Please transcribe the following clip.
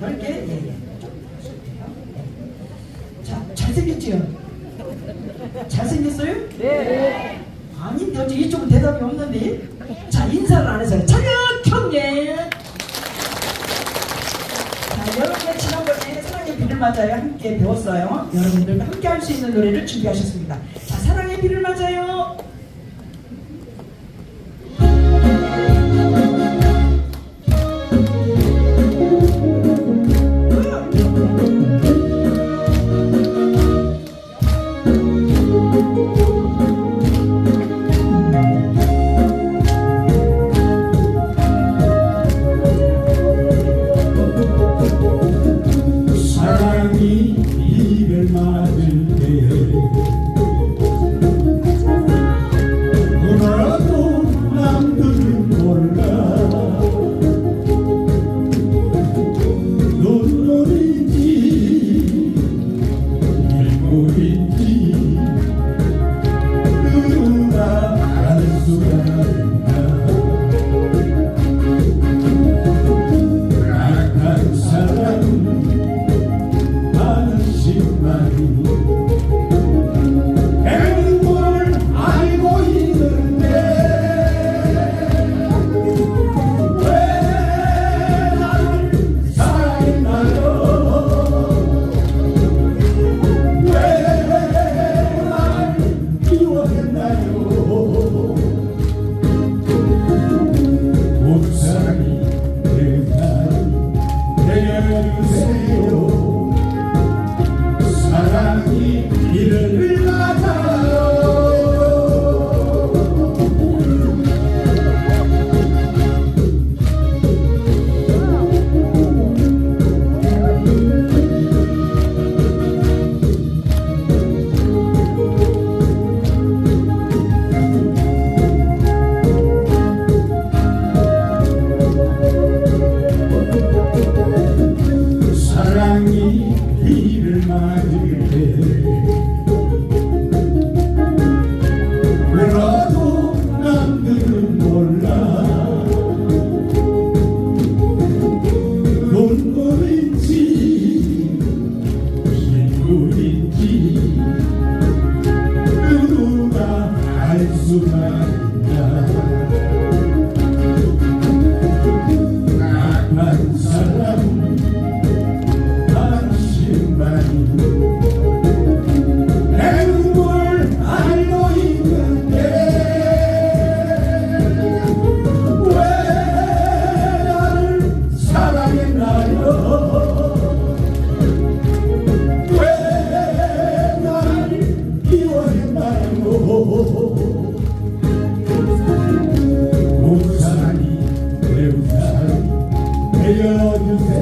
넓게 예, 예. 자, 잘생겼지요? 잘생겼어요? 네. 아닌데 어째 이쪽은 대답이 없는데? 자, 인사를 안 해서 차렷 경례. 자, 여러분의 지난번에 사랑의 비를 맞아요 함께 배웠어요. 여러분들과 함께 할 수 있는 노래를 준비하셨습니다. 자, 눈물인지 빗물인지 girl, you.